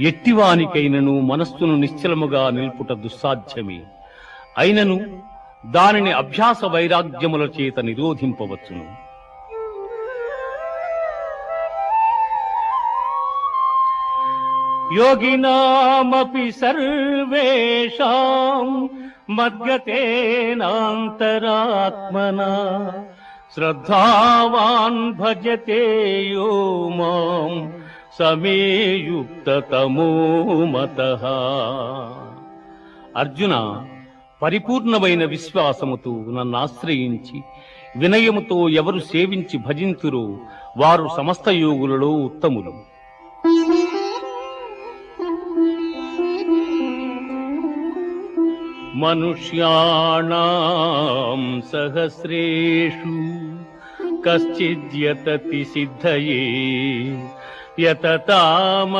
ఎట్టివానికైనను మనస్సును నిశ్చలముగా నిల్పుట దుస్సాధ్యమే. అయినను దానిని అభ్యాస వైరాగ్యముల చేత నిరోధింపవచ్చును. యోగినామపి సర్వేషాం మద్గతేనాంతరాత్మనా. శ్రద్ధావాన్ భజతే యో మాం సమేయుక్తతమో మత. అర్జున పరిపూర్ణమైన విశ్వాసముతో నన్ను ఆశ్రయించి వినయముతో ఎవరు సేవించి భజింతురో వారు సమస్త యోగులలో ఉత్తములు. మనుష్యాణం సహస్రేషు కశ్చిద్యతతి సిద్ధయే. यतताम